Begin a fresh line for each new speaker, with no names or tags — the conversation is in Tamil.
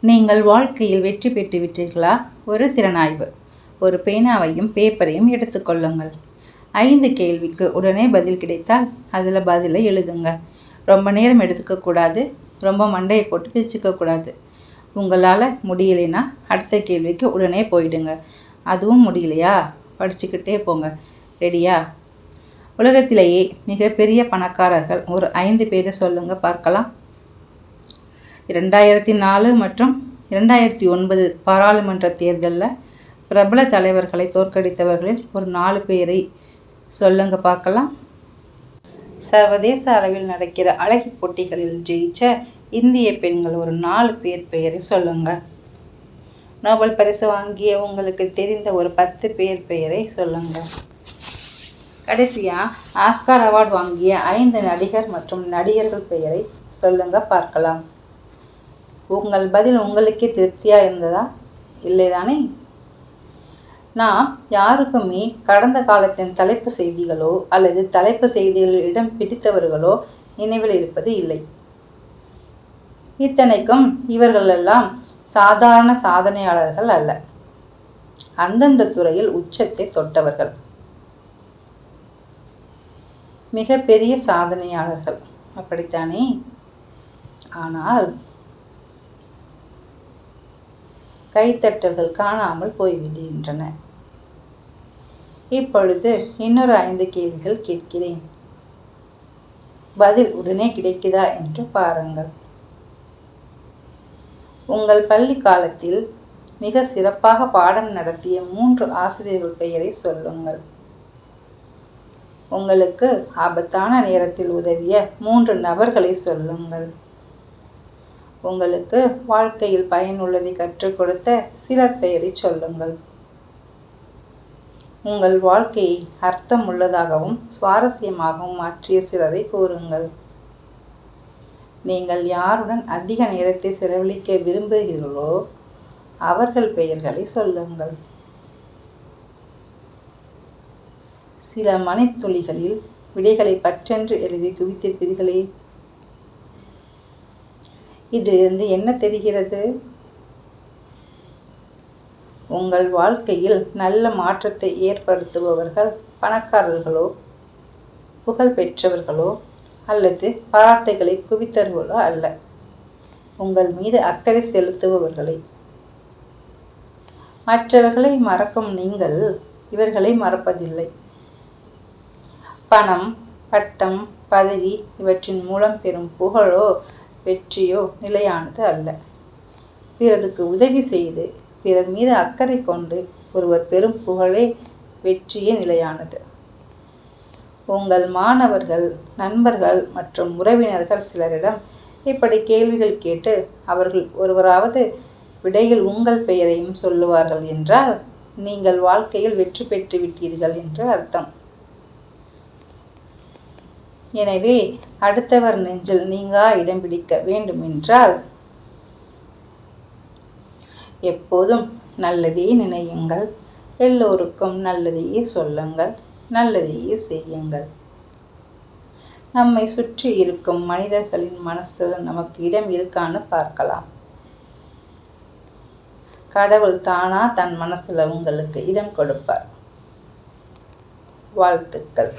நீங்கள் வாழ்க்கையில் வெற்றி பெற்று விட்டீர்களா ஒரு திறனாய்வு. ஒரு பேனாவையும் பேப்பரையும் எடுத்துக்கொள்ளுங்கள் ஐந்து கேள்விக்கு உடனே பதில் கிடைத்தால் அதில் பதிலை எழுதுங்க. ரொம்ப நேரம் எடுத்துக்கக்கூடாது ரொம்ப மண்டையை போட்டு பிரிச்சுக்கக்கூடாது உங்களால் முடியலைன்னா அடுத்த கேள்விக்கு உடனே போயிடுங்க. அதுவும் முடியலையா? படிச்சுக்கிட்டே போங்க. ரெடியா? உலகத்திலேயே மிகப்பெரிய பணக்காரர்கள் ஒரு ஐந்து பேரை சொல்லுங்கள் பார்க்கலாம். இரண்டாயிரத்தி நாலு மற்றும் இரண்டாயிரத்தி ஒன்பது பாராளுமன்ற தேர்தலில் பிரபல தலைவர்களை தோற்கடித்தவர்களில் ஒரு நாலு பேரை சொல்லுங்க பார்க்கலாம். சர்வதேச அளவில் நடக்கிற அழகி போட்டிகளில் ஜெயிச்ச இந்திய பெண்கள் ஒரு நாலு பேர் பெயரை சொல்லுங்க. நோபல் பரிசு வாங்கிய உங்களுக்கு தெரிந்த ஒரு பத்து பேர் பெயரை சொல்லுங்க. கடைசியாக ஆஸ்கார் அவார்டு வாங்கிய ஐந்து நடிகர் மற்றும் நடிகர்கள் பெயரை சொல்லுங்க பார்க்கலாம். உங்கள் பதில் உங்களுக்கே திருப்தியாக இருந்ததா? இல்லைதானே? நாம் யாருக்குமே கடந்த காலத்தின் தலைப்பு செய்திகளோ அல்லது தலைப்பு செய்திகளில் இடம் பிடித்தவர்களோ நினைவில் இருப்பது இல்லை. இத்தனைக்கும் இவர்களெல்லாம் சாதாரண சாதனையாளர்கள் அல்ல. அந்தந்த துறையில் உச்சத்தை தொட்டவர்கள். மிகப்பெரிய சாதனையாளர்கள். அப்படித்தானே? ஆனால் கைத்தட்டல்கள் காணாமல் போய்விடுகின்றன இப்பொழுது இன்னொரு ஐந்து கேள்விகள் கேட்கிறேன். பதில் உடனே கிடைக்குதா என்று பாருங்கள். உங்கள் பள்ளி காலத்தில் மிக சிறப்பாக பாடம் நடத்திய மூன்று ஆசிரியர்கள் பெயரை சொல்லுங்கள். உங்களுக்கு ஆபத்தான நேரத்தில் உதவிய மூன்று நபர்களை சொல்லுங்கள். உங்களுக்கு வாழ்க்கையில் பயனுள்ளதை கற்றுக் கொடுத்த சிலர் பெயரை சொல்லுங்கள். உங்கள் வாழ்க்கையை அர்த்தம் உள்ளதாகவும் சுவாரஸ்யமாகவும் மாற்றிய சிலரை கூறுங்கள். நீங்கள் யாருடன் அதிக நேரத்தை செலவழிக்க விரும்புகிறீர்களோ அவர்கள் பெயர்களை சொல்லுங்கள். சில மணித்துளிகளில் விடைகளை பற்றென்று எழுதி குவித்திருப்பீர்களே இதிலிருந்து என்ன தெரிகிறது? உங்கள் வாழ்க்கையில் நல்ல மாற்றத்தை ஏற்படுத்துபவர்கள் பணக்காரர்களோ புகழ் பெற்றவர்களோ அல்லது பாராட்டுகளை குவித்தவர்களோ அல்ல. உங்கள் மீது அக்கறை செலுத்துபவர்களை. மற்றவர்களை மறக்கும் நீங்கள் இவர்களை மறப்பதில்லை. பணம் பட்டம் பதவி இவற்றின் மூலம் பெறும் புகழோ வெற்றியோ நிலையானது அல்ல. பிறருக்கு உதவி செய்து பிறர் மீது அக்கறை கொண்டு ஒருவர் பெரும் புகழே வெற்றியே நிலையானது. உங்கள் மாணவர்கள் நண்பர்கள் மற்றும் உறவினர்கள் சிலரிடம் இப்படி கேள்விகள் கேட்டு அவர்கள் ஒருவராவது விடையில் உங்கள் பெயரையும் சொல்லுவார்கள் என்றால் நீங்கள் வாழ்க்கையில் வெற்றி பெற்று விட்டீர்கள் என்று அர்த்தம். எனவே அடுத்தவர் நெஞ்சில் நீங்கா இடம் பிடிக்க வேண்டுமென்றால் எப்போதும் நல்லதே நினையுங்கள். எல்லோருக்கும் நல்லதையே சொல்லுங்கள் நல்லதையே செய்யுங்கள். நம்மை சுற்றி இருக்கும் மனிதர்களின் மனசில் நமக்கு இடம் இருக்கான்னு பார்க்கலாம். கடவுள் தானா தன் மனசில் உங்களுக்கு இடம் கொடுப்பார். வாழ்த்துக்கள்.